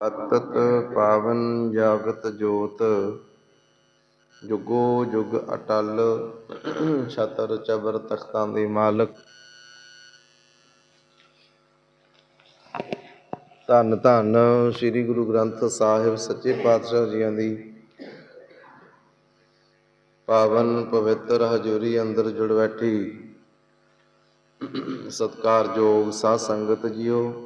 ਅਤਤ ਪਾਵਨ ਜਾਗਤ ਜੋਤ, ਜੁਗੋ ਜੁਗ ਅਟਲ, ਛਤਰ ਚਬਰ ਤਖਤਾਂ ਦੇ ਮਾਲਕ। ਧੰਨ ਧੰਨ ਸ੍ਰੀ ਗੁਰੂ ਗ੍ਰੰਥ ਸਾਹਿਬ ਸੱਚੇ ਪਾਤਸ਼ਾਹ ਜੀਆਂ ਦੀ। ਪਾਵਨ ਪਵਿੱਤਰ ਹਜ਼ੂਰੀ ਅੰਦਰ ਜੁੜ ਬੈਠੀ। ਸਤਿਕਾਰਯੋਗ ਸਾਧ ਸੰਗਤ ਜੀਓ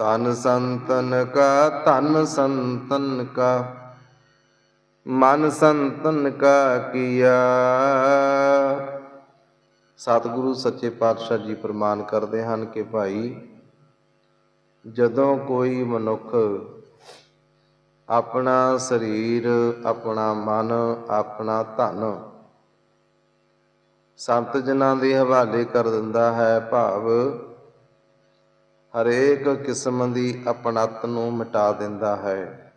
ਤਨ ਸੰਤਨ ਕਾ ਤਨ ਸੰਤਨ ਕਾ, ਮਨ ਸੰਤਨ ਕਾ ਕੀਆ। ਸਤਿਗੁਰੂ ਸੱਚੇ ਪਾਤਸ਼ਾਹ ਜੀ ਪ੍ਰਮਾਨ ਕਰਦੇ ਹਨ ਕਿ ਭਾਈ, ਜਦੋਂ ਕੋਈ ਮਨੁੱਖ ਆਪਣਾ ਸਰੀਰ, ਆਪਣਾ ਮਨ, ਆਪਣਾ ਧਨ ਸੰਤ ਜਨਾਂ ਦੇ ਹਵਾਲੇ ਕਰ ਦਿੰਦਾ ਹੈ, ਭਾਵ ਹਰੇਕ ਕਿਸਮ ਦੀ ਅਪਣਤ ਨੂੰ ਮਿਟਾ ਦਿੰਦਾ ਹੈ।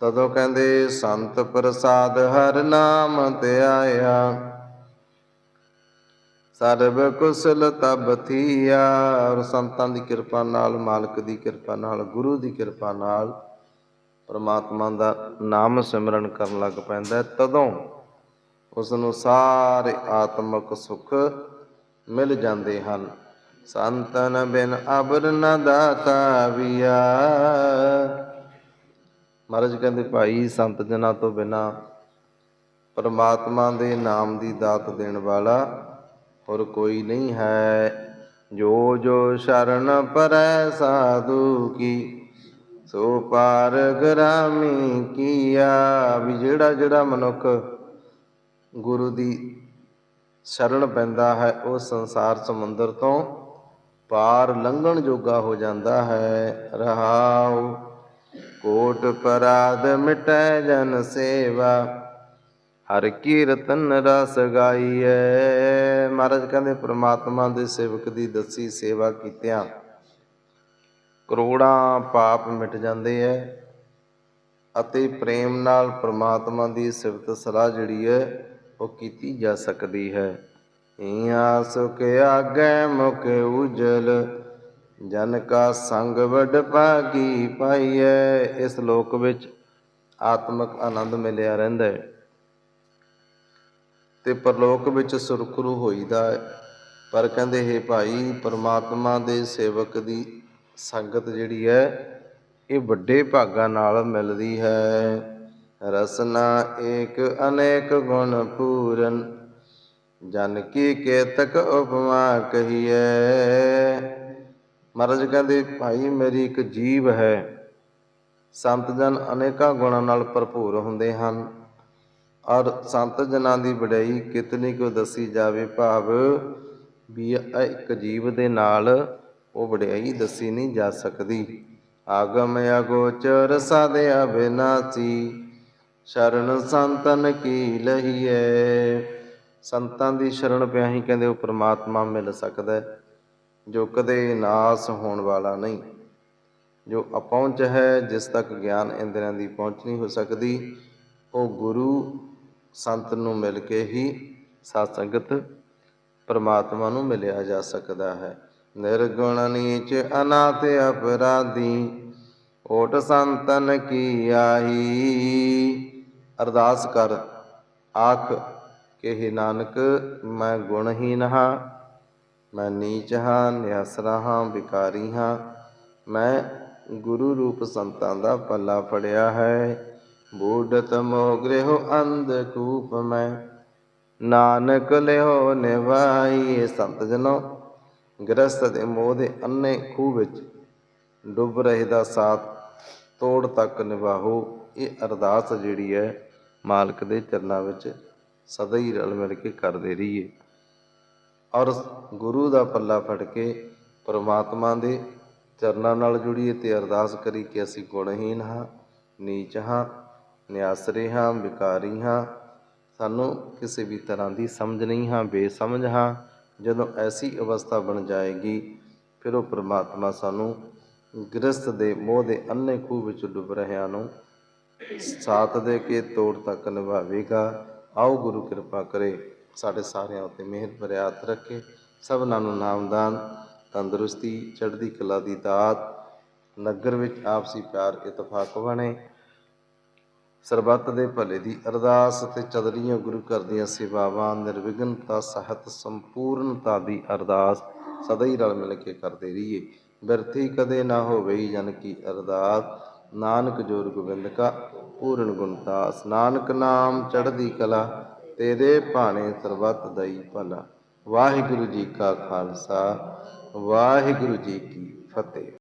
ਤਦੋਂ ਕਹਿੰਦੇ, ਸੰਤ ਪ੍ਰਸਾਦ ਹਰ ਨਾਮ ਧਿਆਇਆ ਸਰਬ ਕੁਸਲ ਤਬ ਥੀਆ। ਔਰ ਸੰਤਾਂ ਦੀ ਕਿਰਪਾ ਨਾਲ, ਮਾਲਕ ਦੀ ਕਿਰਪਾ ਨਾਲ, ਗੁਰੂ ਦੀ ਕਿਰਪਾ ਨਾਲ ਪਰਮਾਤਮਾ ਦਾ ਨਾਮ ਸਿਮਰਨ ਕਰਨ ਲੱਗ ਪੈਂਦਾ ਤਦੋਂ ਉਸ ਨੂੰ ਸਾਰੇ ਆਤਮਿਕ ਸੁੱਖ ਮਿਲ ਜਾਂਦੇ ਹਨ। ਸੰਤਨ ਬਿਨ ਅਬਰ ਨ ਦਾਤਾ ਵਿਆ। ਮਹਾਰਾਜ ਕਹਿੰਦੇ, ਭਾਈ, ਸੰਤ ਜਨਾਂ ਤੋਂ ਬਿਨਾ ਪਰਮਾਤਮਾ ਦੇ ਨਾਮ ਦੀ ਦਾਤ ਦੇਣ ਵਾਲਾ ਹੋਰ ਕੋਈ ਨਹੀਂ ਹੈ। ਜੋ ਜੋ ਸ਼ਰਨ ਪਰੈ ਸਾਧੂ ਕੀ, ਸੋ ਪਾਰ ਗ੍ਰਾਮੀ ਕੀਆ। ਵੀ ਜਿਹੜਾ ਜਿਹੜਾ ਮਨੁੱਖ ਗੁਰੂ ਦੀ ਸ਼ਰਨ ਪੈਂਦਾ ਹੈ, ਉਹ ਸੰਸਾਰ ਸਮੁੰਦਰ ਤੋਂ ਪਾਰ ਲੰਘਣ ਜੋਗਾ ਹੋ ਜਾਂਦਾ ਹੈ। ਰਹਾਉ, ਕੋਟ ਪਰਾਦ ਮਿਟੈ ਜਨ ਸੇਵਾ। ਹਰ ਕੀਰਤਨ ਰਸ ਗਾਈਐ। ਮਹਾਰਾਜ ਕਹਿੰਦੇ, ਪ੍ਰਮਾਤਮਾ ਦੇ ਸੇਵਕ ਦੀ ਦੱਸੀ ਸੇਵਾ ਕੀਤਿਆਂ ਕਰੋੜਾਂ ਪਾਪ ਮਿਟ ਜਾਂਦੇ ਐ ਅਤੇ ਪ੍ਰੇਮ ਨਾਲ ਪ੍ਰਮਾਤਮਾ ਦੀ ਸਿਫਤ ਸਲਾਹ ਜਿਹੜੀ ਹੈ ਉਹ ਕੀਤੀ ਜਾ ਸਕਦੀ ਹੈ। ਇਹਾਂ ਸੁਖ ਆਗੈ ਮੁਖ ਉਜਲ, ਜਨ ਕਾ ਸੰਗ ਵਡ ਭਾਗੀ ਪਾਈਐ। ਇਸ ਲੋਕ ਵਿੱਚ ਆਤਮਿਕ ਆਨੰਦ ਮਿਲਿਆ ਰਹਿੰਦਾ ਹੈ। ਤੇ ਪਰਲੋਕ ਵਿੱਚ ਸੁਰਖਰੂ ਹੋਈਦਾ ਪਰ ਕਹਿੰਦੇ, ਹੈ ਭਾਈ, ਪਰਮਾਤਮਾ ਦੇ ਸੇਵਕ ਦੀ ਸੰਗਤ ਜਿਹੜੀ ਹੈ, ਇਹ ਵੱਡੇ ਭਾਗਾਂ ਨਾਲ ਮਿਲਦੀ ਹੈ। ਰਸਨਾ ਏਕ ਅਨੇਕ ਗੁਣ ਪੂਰਨ ਜਨ ਕੀ ਕੇਤਕ ਉਪਮਾ ਕਹੀਐ। ਮਹਾਰਾਜ ਕਹਿੰਦੇ, ਭਾਈ, ਮੇਰੀ ਇੱਕ ਜੀਵ ਹੈ। ਸੰਤ ਜਨ ਅਨੇਕਾਂ ਗੁਣਾਂ ਨਾਲ ਭਰਪੂਰ ਹੁੰਦੇ ਹਨ। ਔਰ ਸੰਤ ਜਨਾਂ ਦੀ ਵਡਿਆਈ ਕਿਤਨੀ ਕੋ ਦੱਸੀ ਜਾਵੇ ਭਾਵ ਵੀ ਇੱਕ ਜੀਵ ਦੇ ਨਾਲ ਉਹ ਵਡਿਆਈ ਦੱਸੀ ਨਹੀਂ ਜਾ ਸਕਦੀ। ਆਗਮ ਅਗੋਚਰ ਸਾਧਿਆ ਬਿਨਾਸੀ, ਸ਼ਰਨ ਸੰਤਨ ਕੀ ਲਹੀਐ। ਸੰਤਾਂ ਦੀ ਸ਼ਰਨ ਪਿਆ ਹੀ ਕਹਿੰਦੇ ਉਹ ਪ੍ਰਮਾਤਮਾ ਮਿਲ ਸਕਦਾ ਹੈ, ਜੋ ਕਦੇ ਨਾਸ ਹੋਣ ਵਾਲਾ ਨਹੀਂ। ਜੋ ਅਪਹੁੰਚ ਹੈ ਜਿਸ ਤੱਕ ਗਿਆਨ ਇੰਦਰੀਆਂ ਦੀ ਪਹੁੰਚ ਨਹੀਂ ਹੋ ਸਕਦੀ ਉਹ ਗੁਰੂ ਸੰਤ ਨੂੰ ਮਿਲ ਕੇ ਹੀ ਸਾਧ ਸੰਗਤ ਪਰਮਾਤਮਾ ਨੂੰ ਮਿਲਿਆ ਜਾ ਸਕਦਾ ਹੈ। ਨਿਰਗੁਣ ਨੀਚ ਅਨਾਥ ਅਪਰਾਧੀ ਓਟ ਸੰਤਨ ਕੀ ਆਈ? ਅਰਦਾਸ ਕਰ ਆਖ ਕਿ हे ਨਾਨਕ, ਮੈਂ ਗੁਣਹੀਨ ਹਾਂ, ਮੈਂ ਨੀਚ ਹਾਂ, ਨਿਆਸਰਾ ਹਾਂ, ਵਿਕਾਰੀ ਹਾਂ, ਮੈਂ ਗੁਰੂ ਰੂਪ ਸੰਤਾਂ ਦਾ ਪੱਲਾ ਫੜਿਆ ਹੈ। ਬੂਢਤ ਮੋਗਰਿਓ ਅੰਧ ਕੂਪ ਮੈਂ, ਨਾਨਕ ਲਿਓ ਨਿਵਾਈ ਸੰਤ ਜਨੋ। ਗ੍ਰਸਤ ਦੇ ਮੋਹ ਦੇ ਅੰਨੇ ਖੂਹ ਵਿੱਚ ਡੁੱਬ ਰਹੇ ਦਾ ਸਾਥ, ਤੋੜ ਤੱਕ ਨਿਭਾਓ, ਇਹ ਅਰਦਾਸ ਜਿਹੜੀ ਹੈ ਮਾਲਕ ਦੇ ਚਰਨਾਂ ਵਿੱਚ ਸਦਾ ਹੀ ਰਲ ਮਿਲ ਕੇ ਕਰਦੇ ਰਹੀਏ। ਔਰ ਗੁਰੂ ਦਾ ਪੱਲਾ ਫੜ ਕੇ ਪਰਮਾਤਮਾ ਦੇ ਚਰਨਾਂ ਨਾਲ ਜੁੜੀਏ ਤੇ ਅਰਦਾਸ ਕਰੀ ਕਿ ਅਸੀਂ ਗੁਣਹੀਨ ਹਾਂ, ਨੀਚ ਹਾਂ, ਨਿਆਸਰੇ ਹਾਂ, ਵਿਕਾਰੀ ਹਾਂ। ਸਾਨੂੰ ਕਿਸੇ ਵੀ ਤਰ੍ਹਾਂ ਦੀ ਸਮਝ ਨਹੀਂ ਹਾਂ, ਬੇਸਮਝ ਹਾਂ। ਜਦੋਂ ਐਸੀ ਅਵਸਥਾ ਬਣ ਜਾਏਗੀ, ਫਿਰ ਉਹ ਪ੍ਰਮਾਤਮਾ ਸਾਨੂੰ ਗ੍ਰਸਤ ਦੇ ਮੋਹ ਦੇ ਅੰਨੇ ਖੂਹ ਵਿੱਚ ਡੁੱਬ ਰਹਿਆਂ ਨੂੰ ਸਾਥ ਦੇ ਕੇ ਤੋੜ ਤੱਕ ਨਿਭਾਵੇਗਾ। ਆਓ ਗੁਰੂ ਕਿਰਪਾ ਕਰੇ, ਸਾਡੇ ਸਾਰਿਆਂ ਉੱਤੇ ਮਿਹਰ ਭਰਿਆ ਰੱਖੇ, ਸਭਨਾਂ ਨੂੰ ਨਾਮਦਾਨ ਤੰਦਰੁਸਤੀ, ਚੜ੍ਹਦੀ ਕਲਾ ਦੀ ਦਾਤ, ਨਗਰ ਵਿੱਚ ਆਪਸੀ ਪਿਆਰ, ਇਤਫਾਕ ਬਣੇ। ਸਰਬੱਤ ਦੇ ਭਲੇ ਦੀ ਅਰਦਾਸ ਤੇ ਚਦਰੀਆਂ ਗੁਰੂ ਘਰ ਦੀਆਂ ਸੇਵਾਵਾਂ, ਨਿਰਵਿਘਨਤਾ, ਸਹਿਤ ਸੰਪੂਰਨਤਾ ਦੀ ਅਰਦਾਸ ਸਦਾ ਹੀ ਰਲ ਮਿਲ ਕੇ ਕਰਦੇ ਰਹੀਏ। ਬਿਰਥੀ ਕਦੇ ਨਾ ਹੋਵੇ ਜਨ ਕੀ ਅਰਦਾਸ। ਨਾਨਕ ਜੋਰ ਗੋਬਿੰਦ ਕਾ ਪੂਰਨ ਗੁਣਦਾਸ ਨਾਨਕ ਨਾਮ ਚੜ੍ਹਦੀ ਕਲਾ, ਤੇਰੇ ਭਾਣੇ ਸਰਬੱਤ ਦਈ ਭਲਾ। ਵਾਹਿਗੁਰੂ ਜੀ ਕਾ ਖਾਲਸਾ, ਵਾਹਿਗੁਰੂ ਜੀ ਕੀ ਫਤਿਹ।